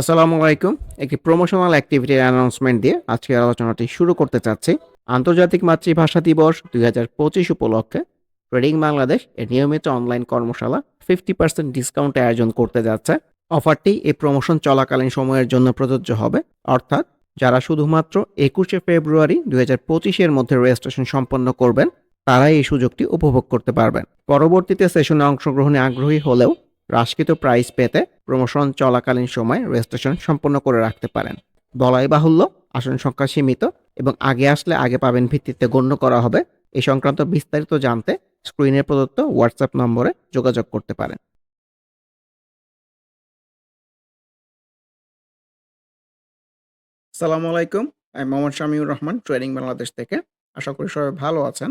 আসসালামু আলাইকুম। একটি প্রমোশনাল অ্যাক্টিভিটির অ্যানাউন্সমেন্ট দিয়ে আজকের আলোচনাটি শুরু করতে চাচ্ছি। আন্তর্জাতিক মাতৃভাষা দিবস দুই হাজার পঁচিশ উপলক্ষে ট্রেডিং বাংলাদেশ এর নিয়মিত অনলাইন কর্মশালা ফিফটি পার্সেন্ট ডিসকাউন্ট আয়োজন করতে যাচ্ছে। অফারটি এই প্রমোশন চলাকালীন সময়ের জন্য প্রযোজ্য হবে। অর্থাৎ যারা শুধুমাত্র একুশে ফেব্রুয়ারি দুই হাজার পঁচিশের মধ্যে রেজিস্ট্রেশন সম্পন্ন করবেন, তারাই এই সুযোগটি উপভোগ করতে পারবেন। পরবর্তীতে সেশনে অংশগ্রহণে আগ্রহী হলেও হ্রাসকৃত প্রাইস পেতে প্রমোশন চলাকালীন সময় রেজিস্ট্রেশন সম্পন্ন করে রাখতে পারেন। বলাই বাহুল্য, আসন সংখ্যা সীমিত এবং আগে আসলে আগে পাবেন ভিত্তিতে গণ্য করা হবে এই সংক্রান্ত বিস্তারিত জানতে স্ক্রিনে প্রদত্ত হোয়াটসঅ্যাপ নম্বরে যোগাযোগ করতে পারেন। সালামু আলাইকুম, আমি মোহাম্মদ শামিউর রহমান ট্রেডিং বাংলাদেশ থেকে। আশা করি সবাই ভালো আছেন।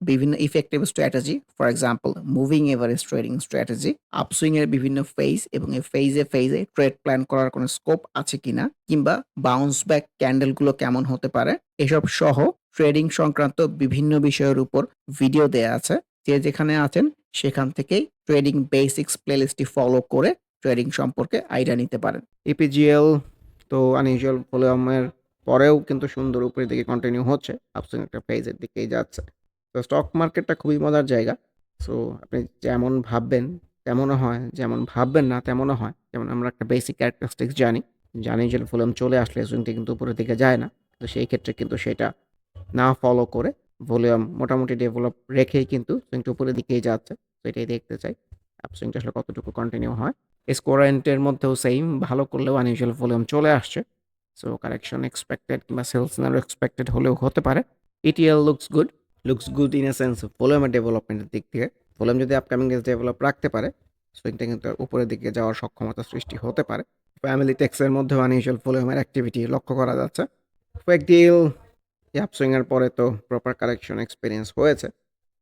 বিভিন্ন effective strategy for example moving average trading strategy upswing এর বিভিন্ন ফেজ এবং এই ফেজে ফেজে ট্রেড প্ল্যান করার কোনো স্কোপ আছে কিনা, কিংবা বাউন্স ব্যাক ক্যান্ডেলগুলো কেমন হতে পারে, এসব সহ ট্রেডিং সংক্রান্ত বিভিন্ন বিষয়ের উপর ভিডিও দেয়া আছে। যে যেখানে আছেন, সেখান থেকেই ট্রেডিং বেসিক্স প্লেলিস্টটি ফলো করে ট্রেডিং সম্পর্কে আইডিয়া নিতে পারেন। ইপিজিএল তো আনইউজুয়াল ভলিউমের পরেও কিন্তু সুন্দর উপরের দিকে কন্টিনিউ হচ্ছে আপসুইং একটা ফেজের দিকেই যাচ্ছে। তো স্টক মার্কেটটা খুবই মজার জায়গা। সো আপনি যেমন ভাববেন, তেমনও হয়, যেমন ভাববেন না, তেমনও হয়। যেমন আমরা একটা বেসিক ক্যারেক্টারিস্টিক্স জানি। জানি যে ভলিউম চলে আসলে সুইংটি কিন্তু উপরের দিকে যায় না। তো সেই ক্ষেত্রে কিন্তু সেটা না ফলো করে ভলিউম মোটামুটি ডেভেলপ রেখেই কিন্তু সুইংটা উপরের দিকেই যাচ্ছে। তো এটাই দেখতে চাই। আপসুইংটা আসলে কতটুকু কন্টিনিউ হয়। স্কোরেন্টের মধ্যেও সেম ভালো করলেও আনইউজুয়াল ভলিউম চলে আসছে। সো কারেকশন এক্সপেক্টেড কিংবা সেলস এক্সপেক্টেড হলেও হতে পারে। E T L looks good looks good in a sense ভলিউমের ডেভেলপমেন্টের দিক থেকে ভলিউম যদি আপকামিং ডেজ ডেভেলপ রাখতে পারে সুইংটা কিন্তু উপরের দিকে যাওয়ার সক্ষমতা সৃষ্টি হতে পারে। ফ্যামিলি টেক্সের মধ্যে আনইউজুয়াল ভলিউমের অ্যাক্টিভিটি লক্ষ্য করা যাচ্ছে। কুয়েক ডিল আপসুইংয়ের পরে তো প্রপার কারেকশন এক্সপিরিয়েন্স হয়েছে।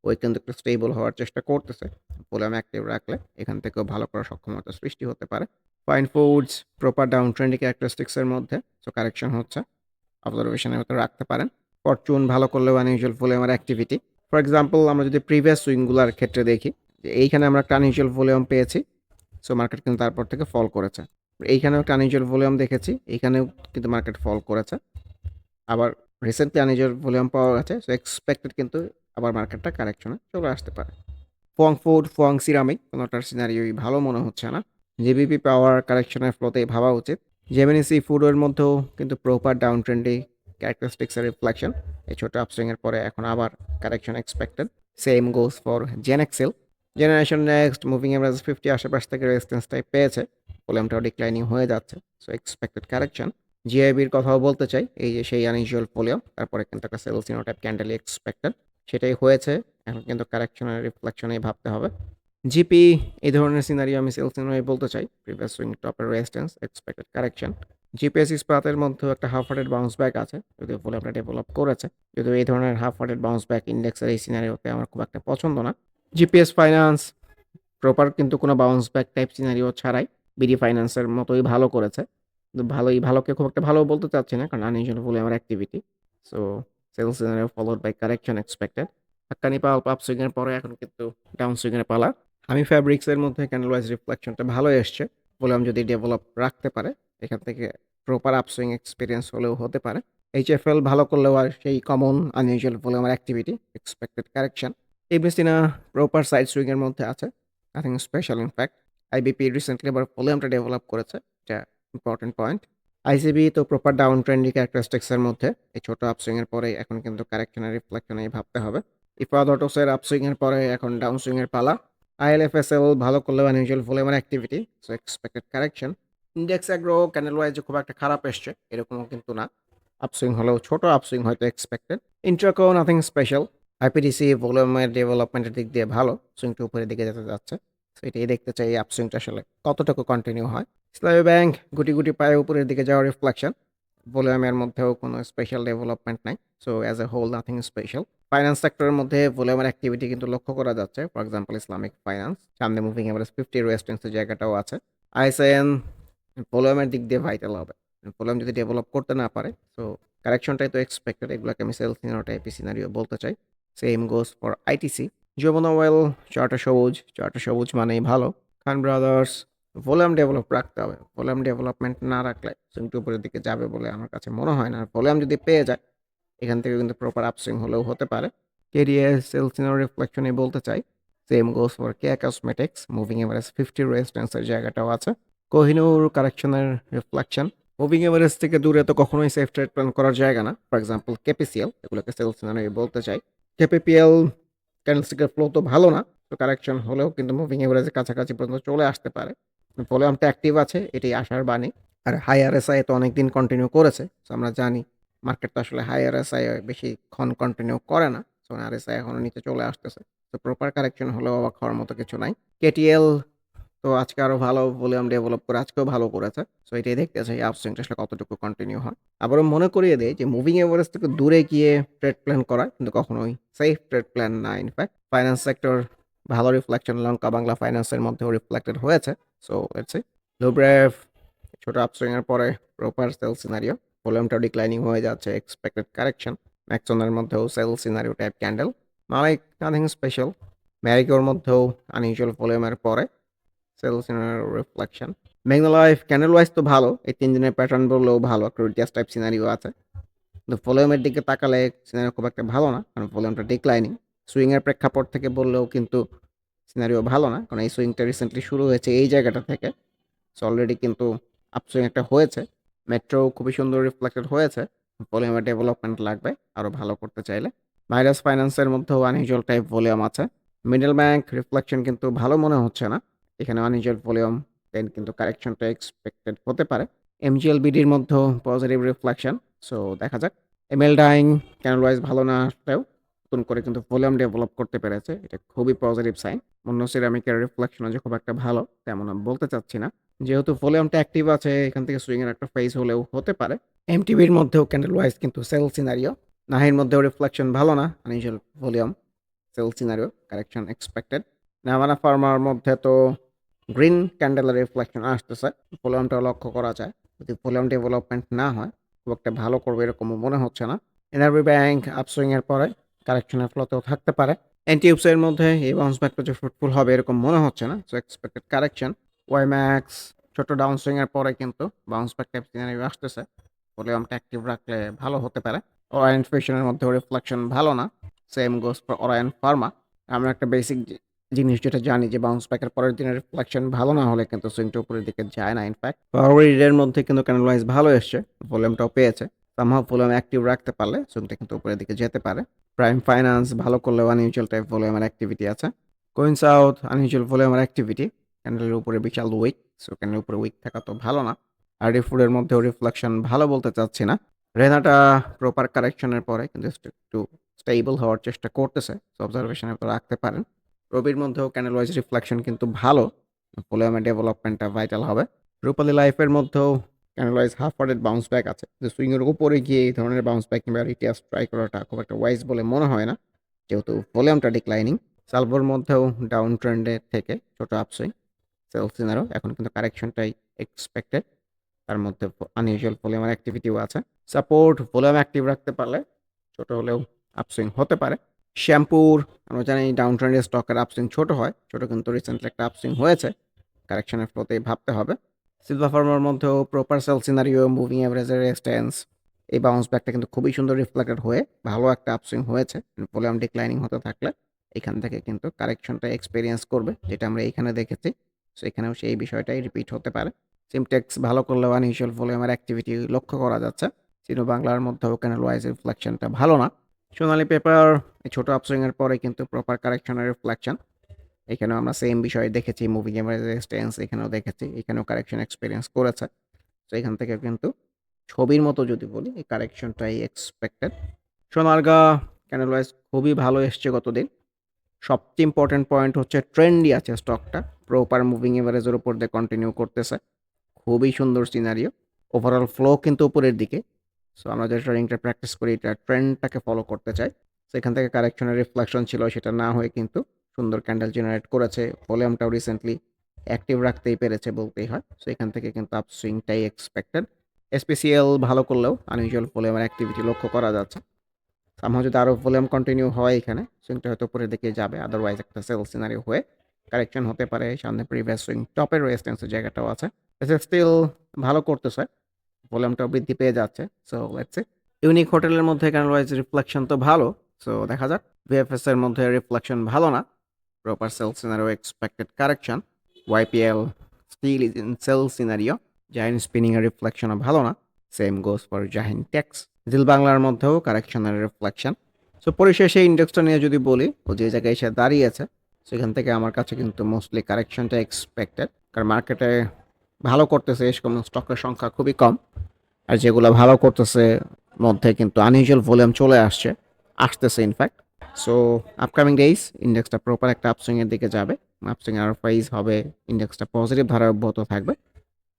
ওই কিন্তু একটু স্টেবল হওয়ার চেষ্টা করতেছে। ভলিউম অ্যাক্টিভ রাখলে এখান থেকেও ভালো করার সক্ষমতা সৃষ্টি হতে পারে। Fine foods proper down trendy ক্যারেক্টারিস্টিক্সের মধ্যে সো কারেকশন হচ্ছে। অবজারভেশনের মতো রাখতে পারেন। ফরচুন ভালো করলেও আনইউজুয়াল ভলিউমের অ্যাক্টিভিটি ফর এক্সাম্পল আমরা যদি প্রিভিয়াস সুইংগুলার ক্ষেত্রে দেখি, যে এইখানে আমরা একটা আনইউজুয়াল ভলিউম পেয়েছি সো মার্কেট কিন্তু তারপর থেকে ফল করেছে। এইখানেও একটা আনইউজুয়াল ভলিউম দেখেছি, এইখানেও কিন্তু মার্কেট ফল করেছে। আবার রিসেন্টলি আনইউজুয়াল ভলিউম পাওয়া গেছে সো এক্সপেক্টেড কিন্তু আবার মার্কেটটা কারেকশনে চলে আসতে পারে। ফোয়াং ফুড ফোয়াং সিরামিক কোনোটার সিনারিওই ভালো মনে হচ্ছে না। জেবিপি পাওয়ার কারেকশনের ফ্লোতেই ভাবা উচিত। জেমিনি সি ফুডের মধ্যেও কিন্তু প্রপার ডাউন ট্রেন্ডে ক্যারেক্টারিস্টিক্সের রিফ্লেকশন এই ছোট আপসুইংয়ের পরে এখন আবার correction expected same goes for gen excel generation next moving average fifty আশেপাশ থেকে রেজিস্ট্যান্স টাইপ পেয়েছে। ভলিউমটাও ডিক্লাইনিং হয়ে যাচ্ছে। সো এক্সপেক্টেড কারেকশন জিআইবির কথাও বলতে চাই। এই যে সেই আনইউজুয়াল ভলিউম তারপরে কিন্তু একটা সেলসিনো টাইপ ক্যান্ডেলি এক্সপেক্টেড সেটাই হয়েছে। এখন কিন্তু কারেকশনের রিফ্লেকশনেই ভাবতে হবে। জিপি এই ধরনের সিনারিও আমি সেলসিনোই বলতে চাই। প্রিভিয়াস সুইং টপের resistance expected correction G P S ইস্পাতের মধ্যেও একটা হাফ হার্টেড বাউন্স ব্যাক আছে, যদিও ভলিউমটা ডেভেলপ করেছে। যদিও এই ধরনের হাফ হার্টেড বাউন্স ব্যাক ইন্ডেক্সের এই সিনারিওতে আমার খুব একটা পছন্দ না। জিপিএস ফাইন্যান্স প্রপার কিন্তু কোনো বাউন্স ব্যাক টাইপ সিনারিও ছাড়াই বিডি ফাইন্যান্সের মতোই ভালো করেছে। ভালোই, ভালোকে খুব একটা ভালো বলতে চাচ্ছি না, কারণ আনইউজুয়াল আমার activity so sell scenario followed by correction expected Hakkani Powell up সুইংয়ের পরে এখন কিন্তু ডাউন সুইংয়ের পালা। আমি ফ্যাব্রিক্সের মধ্যে ক্যান্ডেল ওয়াইজ রিফ্লেকশনটা ভালো এসছে ভলিউম যদি ডেভেলপ রাখতে পারে, এখান থেকে প্রপার আপসুইং এক্সপিরিয়েন্স হলেও হতে পারে। এইচএফএল ভালো করলেও আর সেই কমন আনইউজুয়াল ভলিউমের অ্যাক্টিভিটি এক্সপেক্টেড কারেকশন এবিসিনা প্রপার সাইড সুইংয়ের মধ্যে আছে। Nothing special in fact I B P recently আবার ভলিউমটা ডেভেলপ করেছে, এটা important point I C B তো প্রপার ডাউন ট্রেন্ডি ক্যারেক্টারিস্টিক্স এর মধ্যে। এই ছোট আপসুইং এর পরে এখন কিন্তু কারেকশনের রিফ্লেকশনেই ভাবতে হবে। ইফাদ অটোসের আপসুইং এর পরে এখন ডাউন সুইং এর পালা। আইএলএফএসএল ভালো করলেও আনইউজুয়াল ভলিউমের activity so expected correction index agro channel wise খুব একটা খারাপ এসছে, এরকমও কিন্তু না। আপসুইং হলেও ছোট আপসুইং হয়তো expected Intraco nothing special I P D C ভলিউমের ডেভেলপমেন্টের দিক দিয়ে ভালো সুইংটা উপরের দিকে যেতে যাচ্ছে। সো এটাই দেখতে চাই এই আপসুইংটা আসলে কতটুকু কন্টিনিউ হয়। ইসলামী ব্যাংক গুটি গুটি পায়ে উপরের দিকে যাওয়ার রিফ্লেকশন ভলিউমের মধ্যেও কোনো স্পেশাল ডেভেলপমেন্ট নাই। So as a whole nothing special finance সেক্টরের মধ্যে ভলিউমের অ্যাক্টিভিটি কিন্তু লক্ষ্য করা যাচ্ছে। ফর এক্সাম্পল ইসলামিক ফাইন্যান্স সামনে মুভিং এভারেজ ফিফটি রেস্টেন্সের জায়গাটাও আছে। আইসএন ভলিউমের দিক দিয়ে ভাইটাল হবে। ভলিউম যদি ডেভেলপ করতে না পারে সো কারেকশনটাই তো এক্সপেক্টেড এগুলোকে আমি সেলস সিনারো টাইপি সিনারিও বলতে চাই। Same goes for ITC Jamuna oil চারটা সবুজ চারটা সবুজ মানেই ভালো। খান ব্রাদার্স ভলিউম ডেভেলপ রাখতে হবে। ভলিউম ডেভেলপমেন্ট না রাখলে সুইংটা উপরের দিকে যাবে বলে আমার কাছে মনে হয় না। ভলিউম যদি পেয়ে যায়, এখান থেকে কিন্তু প্রপার আপসুইং হলেও হতে পারে। কেরিয়ার সেলসিনোর রিফ্লেকশনে বলতে চাই। Same goes for K cosmetics moving average fifty রেজিস্ট্যান্সের জায়গাটাও আছে। কোহিনুর কারেকশনের রিফ্লেকশন মুভিং এভারেজ থেকে দূরে তো কখনোই সেফ ট্রেড প্ল্যান করার জায়গা না। ফর এক্সাম্পল কেপিসিএল এগুলোকে সেলসিনোর বলতে চাই। কেপিপিএল ক্যান্ডেলস্টিকের ফ্লো তো ভালো না, তো কারেকশন হলেও কিন্তু মুভিং এভারেজের কাছাকাছি পর্যন্ত চলে আসতে পারে। ভলিউমটা অ্যাক্টিভ আছে এটি আসার বাণী। আর হাই আরএসআই তো অনেকদিন কন্টিনিউ করেছে, তো আমরা জানি মার্কেটটা আসলে হাই আরএসআই বেশিক্ষণ কন্টিনিউ করে না সো আরএসআই এখনও নিচে চলে আসতেছে। তো প্রপার কারেকশন হলেও অবাক হওয়ার মতো কিছু নাই। কেটিএল তো আজকে আরও ভালো ভলিউম ডেভেলপ করে, আজকেও ভালো করেছে। সো এটাই দেখতে চাই আপসুইংটা আসলে কতটুকু কন্টিনিউ হয়। আবারও মনে করিয়ে দেয় যে মুভিং এভারেজ থেকে দূরে গিয়ে ট্রেড প্ল্যান করা কিন্তু কখনোই সেফ ট্রেড প্ল্যান না। ইনফ্যাক্ট ফাইন্যান্স সেক্টর ভালো রিফ্লেকশন লঙ্কা বাংলা ফাইন্যান্সের মধ্যেও রিফ্লেক্টেড হয়েছে। সো লেটস লুব্রেভ ছোট এর পরে প্রপার সেল সিনারিও ভলিউমটা ডিক্লাইনিং হয়ে যাচ্ছে এক্সপেক্টেড কারেকশন ম্যাক্সনের মধ্যেও সেল সিনারিও টাইপ ক্যান্ডেল মালিক নাথিং স্পেশাল ম্যারিকোর মধ্যেও আনইউজুয়াল ভলিউমের পরে সেল সিনারিও রিফ্লেকশন মেঘনা লাইফ ক্যান্ডেল ওয়াইজ তো ভালো, এই তিন দিনের প্যাটার্ন বললেও ভালো ক্রিটিয়াস টাইপ সিনারিও আছে। কিন্তু ভলিউমের দিকে তাকালে সিনারিও খুব একটা ভালো না, কারণ ভলিউমটা ডিক্লাইনিং সুইংয়ের প্রেক্ষাপট থেকে বললেও কিন্তু সিনারিও ভালো না, কারণ এই সুইংটা রিসেন্টলি শুরু হয়েছে এই জায়গাটা থেকে। সো অলরেডি কিন্তু আপসুইং একটা হয়েছে মেট্রো খুবই সুন্দর রিফ্লেক্টেড হয়েছে ভলিউমের ডেভেলপমেন্ট লাগবে আরও ভালো করতে চাইলে। ভাইরাস ফাইন্যান্সের মধ্যেও আনইউজুয়াল টাইপ ভলিউম আছে। মিডল ব্যাংক রিফ্লেকশন কিন্তু ভালো মনে হচ্ছে না। এখানে আনইউজুয়াল ভলিউম দেন কিন্তু কারেকশনটা এক্সপেক্টেড হতে পারে। এমজিএল বিডির মধ্যেও পজিটিভ রিফ্লেকশন সো দেখা যাক। এমএল ডাইং ক্যানেল ওয়াইজ ভালো না আসলেও নতুন করে কিন্তু ভলিউম ডেভেলপ করতে পেরেছে, এটা খুবই পজিটিভ সাইন অন্য সিরামিকের রিফ্লেকশনও যে খুব একটা ভালো, তেমন আমি বলতে চাচ্ছি না। যেহেতু ভলিউমটা অ্যাক্টিভ আছে, এখান থেকে সুইংয়ের একটা ফেস হলেও হতে পারে। এমটিভির মধ্যেও ক্যান্ডেল ওয়াইজ কিন্তু সেল সিনারিও নাহির মধ্যেও রিফ্লেকশন ভালো না unusual volume sell scenario correction expected Navana farmer মধ্যে তো গ্রিন ক্যান্ডেলের রিফ্লেকশন আসতেছে। ভলিউমটাও লক্ষ্য করা যায়। যদি ভলিউম ডেভেলপমেন্ট না হয়, খুব একটা ভালো করবে এরকমও মনে হচ্ছে না। এনআরবি ব্যাংক আপসুইংয়ের পরে কারেকশনের ফ্লোতেও থাকতে পারে। এনটিউবসের মধ্যে এই বাউন্স ব্যাকটা যে ফ্রুটফুল হবে এরকম মনে হচ্ছে না। So expected correction Y max ছোট ডাউন সুইংয়ের পরে কিন্তু বাউন্স ব্যাক টাইপ সিনারি আসতেছে। ভলিউমটা অ্যাক্টিভ রাখলে ভালো হতে পারে। ওরায়ন ফিশনের মধ্যেও রিফ্লেকশন ভালো না। Same goes for Orion pharma আমরা একটা বেসিক জিনিস যেটা জানি যে বাউন্স ব্যাকের পরের দিনের রিফ্লেকশন ভালো না হলে কিন্তু সুইংটা উপরের দিকে যায় না ইনফ্যাক্ট পাওয়ার রিডের মধ্যে কিন্তু ক্যানালাইজ ভালো এসছে ভলিউমটাও পেয়েছে। সামহাও ভলিউম অ্যাক্টিভ রাখতে পারলে সুইংটা কিন্তু উপরের দিকে যেতে পারে। প্রাইম ফাইন্যান্স ভালো করলেও আনইউজুয়াল টাইপ ভলিউমের অ্যাক্টিভিটি আছে। কোইন সাউথ আনইউজুয়াল ভলিউমের অ্যাক্টিভিটি ক্যান্ডেলের উপরে বিশাল উইক সো ক্যান্ডেলের উপরে উইক থাকা তো ভালো না। আর ফুডের মধ্যেও রিফ্লেকশন ভালো বলতে চাচ্ছি না। রেনাটা প্রপার কারেকশনের পরে কিন্তু একটু স্টেবল হওয়ার চেষ্টা করতেছে তো রাখতে পারেন। রবির মধ্যেও ক্যান্ডেল ওয়াইজ রিফ্লেকশন কিন্তু ভালো। ভলিউমের ডেভেলপমেন্টটা ভাইটাল হবে। রূপালী লাইফের মধ্যেও ক্যান্ডেল ওয়াইজ হাফ ওয়ার্ডেড বাউন্স ব্যাক আছে। যে সুইংয়ের উপরে গিয়ে এই ধরনের বাউন্স ব্যাক কিংবা রিটিয়াস ট্রাই করাটা খুব একটা ওয়াইজ বলে মনে হয় না। যেহেতু ভলিউমটা ডিক্লাইনিং সালভোর মধ্যেও ডাউন ট্রেন্ডে থেকে ছোট আপসুইং সেলফ সিনারও এখন কিন্তু কারেকশনটাই এক্সপেক্টেড তার মধ্যে আনইউজুয়াল ভলিউমের অ্যাক্টিভিটিও আছে। সাপোর্ট ভলিউম অ্যাক্টিভ রাখতে পারলে ছোট হলেও আপসুইং হতে পারে। শ্যাম্পুর, আমরা জানি ডাউন ট্রেন্ডের স্টকের আপসুইং ছোট হয়, ছোট কিন্তু রিসেন্টলি একটা আপসুইং হয়েছে কারেকশনের ফ্লোতেই ভাবতে হবে। সিলভার ফার্মার মধ্যেও প্রপার সেল সিনারিও মুভিং অ্যাভারেজের রেস্টেন্স এই বাউন্স ব্যাকটা কিন্তু খুবই সুন্দর রিফ্লেক্টেড হয়ে ভালো একটা আপসুইং হয়েছে ভলিউম ডিক্লাইনিং হতে থাকলে এখান থেকে কিন্তু কারেকশনটা এক্সপিরিয়েন্স করবে, যেটা আমরা এইখানে দেখেছি। সো এখানেও সেই বিষয়টাই রিপিট হতে পারে। সিমটেক্স ভালো করলেও আনইউজুয়াল ভলিউমের অ্যাক্টিভিটি লক্ষ্য করা যাচ্ছে। চিনো বাংলার মধ্যেও ক্যানেল ওয়াইজ রিফ্লেকশনটা ভালো না। সোনালি পেপার, এই ছোটো আপসুইংয়ের পরে কিন্তু প্রপার কারেকশনের রিফ্লেকশন এখানেও আমরা সেম বিষয়ে দেখেছি মুভি গেমের রেজিস্ট্যান্স এখানেও দেখেছি, এখানেও কারেকশন এক্সপিরিয়েন্স করেছে। তো এখান থেকে কিন্তু ছবির মতো যদি বলি, এই কারেকশনটাই এক্সপেক্টেড সোনারগা ওয়াইজ খুবই ভালো এসছে গতদিন। সবচেয়ে ইম্পর্টেন্ট পয়েন্ট হচ্ছে ট্রেন্ডই আছে স্টকটা প্রপার মুভিং এভারেজের উপর দিয়ে কন্টিনিউ করতেছে। খুবই সুন্দর সিনারিও ওভারঅল ফ্লো কিন্তু উপরের দিকে। সো আমরা যে ট্রেডিংটা প্র্যাকটিস করি, এটা ট্রেন্ডটাকে ফলো করতে চাই। সেখান থেকে কারেকশনের রিফ্লেকশন ছিল, সেটা না হয়ে কিন্তু সুন্দর ক্যান্ডেল জেনারেট করেছে। ভলিউমটাও রিসেন্টলি অ্যাক্টিভ রাখতেই পেরেছে বলতেই হয়। সো এখান থেকে কিন্তু আপ সুইংটাই এক্সপেক্টেড এসপিসিএল ভালো করলেও আনইউজুয়াল ভলিউমের অ্যাক্টিভিটি লক্ষ্য করা যাচ্ছে। সামহাও যদি আরও ভলিউম কন্টিনিউ হয় এখানে সুইংটা হয়তো উপরের দিকে যাবে। আদারওয়াইজ একটা সেল সিনারি হয়ে কারেকশন হতে পারে। সামনে প্রিভিয়াস সুইং টপের রেজিস্ট্যান্সের জায়গাটাও আছে। স্টিল ভালো করতেছে। ভলিউমটাও বৃদ্ধি পেয়ে যাচ্ছে। সো লেটস ইউনিক হোটেলের মধ্যে ক্যান্ডেল ওয়াইজ রিফ্লেকশন তো ভালো। সো দেখা যাক। ভিএফএস এর মধ্যে রিফ্লেকশন ভালো না। Proper sell scenario expected correction YPL still is in sell scenario Zaheen spinning এর রিফ্লেকশনও ভালো না। Same goes for Zaheen tex দিল বাংলার মধ্যেও কারেকশনের রিফ্লেকশন সো পরিশেষে ইন্ডেক্সটা নিয়ে যদি বলি, ও যে জায়গায় এসে দাঁড়িয়েছে, সেখান থেকে আমার কাছে কিন্তু মোস্টলি কারেকশনটা এক্সপেক্টেড কারণ মার্কেটে ভালো করতেছে এরকম স্টকের সংখ্যা খুবই কম। আর যেগুলো ভালো করতেছে, মধ্যে কিন্তু আনইউজুয়াল ভলিউম চলে আসছে, আসতেছে in fact so upcoming days ইন্ডেক্সটা proper একটা আপসুইংয়ের দিকে যাবে। আপসুইং আর ফাইজ হবে ইন্ডেক্সটা পজিটিভ ধারায় অব্যাহত থাকবে।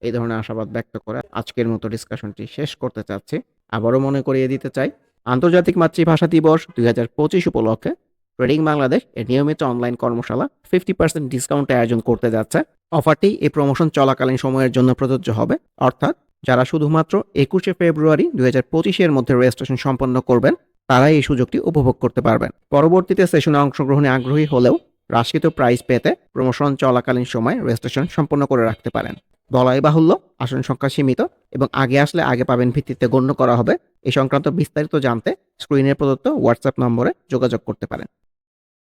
এই ধরনের আশাবাদ ব্যক্ত করে আজকের মতো ডিসকাশনটি শেষ করতে চাচ্ছি। আবারও মনে করিয়ে দিতে চাই, আন্তর্জাতিক মাতৃভাষা দিবস দুই হাজার পঁচিশ উপলক্ষে ট্রেডিং বাংলাদেশ এর নিয়মিত অনলাইন কর্মশালা ফিফটি পার্সেন্ট ডিসকাউন্টে আয়োজন করতে যাচ্ছে। অফারটি এই প্রমোশন চলাকালীন সময়ের জন্য প্রযোজ্য হবে। অর্থাৎ যারা শুধুমাত্র একুশে ফেব্রুয়ারি দুই হাজার পঁচিশের মধ্যে রেজিস্ট্রেশন সম্পন্ন করবেন, তারাই এই সুযোগটি উপভোগ করতে পারবেন। পরবর্তীতে সেশনে অংশগ্রহণে আগ্রহী হলেও হ্রাসকৃত প্রাইস পেতে প্রমোশন চলাকালীন সময় রেজিস্ট্রেশন সম্পন্ন করে রাখতে পারেন। বলাই বাহুল্য, আসন সংখ্যা সীমিত এবং আগে আসলে আগে পাবেন ভিত্তিতে গণ্য করা হবে। এই সংক্রান্ত বিস্তারিত জানতে স্ক্রিনের প্রদত্ত হোয়াটসঅ্যাপ নম্বরে যোগাযোগ করতে পারেন।